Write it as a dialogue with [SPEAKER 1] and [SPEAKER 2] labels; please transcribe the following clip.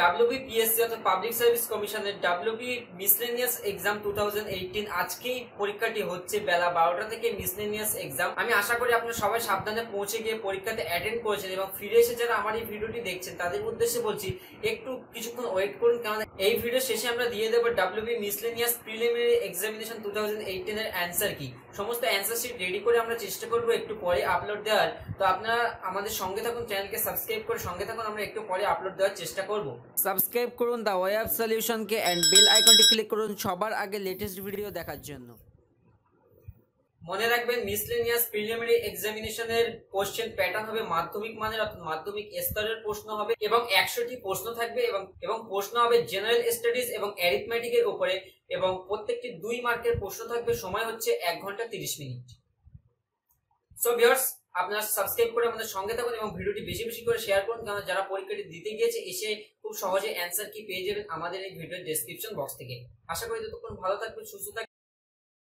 [SPEAKER 1] WBPSC অর্থাৎ public service কমিশনের WB miscellaneous exam two আজকেই পরীক্ষাটি হচ্ছে বেলা বারোটা থেকে মিসলেনিয়াস এক্সাম আমি আশা করি আপনারা সবাই সাবধানে পৌঁছে গিয়ে পরীক্ষাতে অ্যাটেন্ড করেছেন এবং ফিরে এসে যারা আমার এই ভিডিওটি দেখছেন, তাদের উদ্দেশ্যে বলছি, একটু কিছুক্ষণ ওয়েট করুন, কারণ এই ভিডিও শেষে আমরা দিয়ে দেবো WB miscellaneous preliminary examination two thousand এর অ্যান্সার কি। সমস্ত অ্যান্সার শিট রেডি করে আমরা চেষ্টা করব একটু পরে আপলোড দেওয়ার। তো আপনারা আমাদের সঙ্গে থাকুন চ্যানেলকে সাবস্ক্রাইব করে সঙ্গে থাকুন, আমরা একটু পরে আপলোড দেওয়ার চেষ্টা করব। সাবস্ক্রাইব করুন দ্য ওয়ে অফ সলিউশনকে অ্যান্ড বেল আইকনটি ক্লিক করুন সবার আগে লেটেস্ট ভিডিও দেখার জন্য। মনে রাখবেন মিসলেনিয়াস প্রিলিমিনারি এক্সামিনেশনের কোশ্চেন প্যাটার্ন হবে মাধ্যমিক মানের, অর্থাৎ মাধ্যমিক স্তরের প্রশ্ন হবে এবং একশোটি প্রশ্ন থাকবে এবং এবং প্রশ্ন হবে জেনারেল স্টাডিজ এবং অ্যারিথমেটিকের উপরে এবং প্রত্যেকটি দুই মার্কের প্রশ্ন থাকবে। সময় হচ্ছে এক ঘণ্টা তিরিশ মিনিট। সো ভিউয়ার্স আপনারা সাবস্ক্রাইব করে আমাদের সঙ্গে থাকুন এবং ভিডিওটি বেশি বেশি করে শেয়ার করুন কারণ যারা পরীক্ষাটি দিতে গিয়েছে, এসে খুব সহজে অ্যান্সার কি পেয়ে যাবেন আমাদের এই ভিডিওর ডেসক্রিপশন বক্স থেকে। আশা করি ততক্ষণ ভালো থাকবেন, সুস্থ থাকবেন।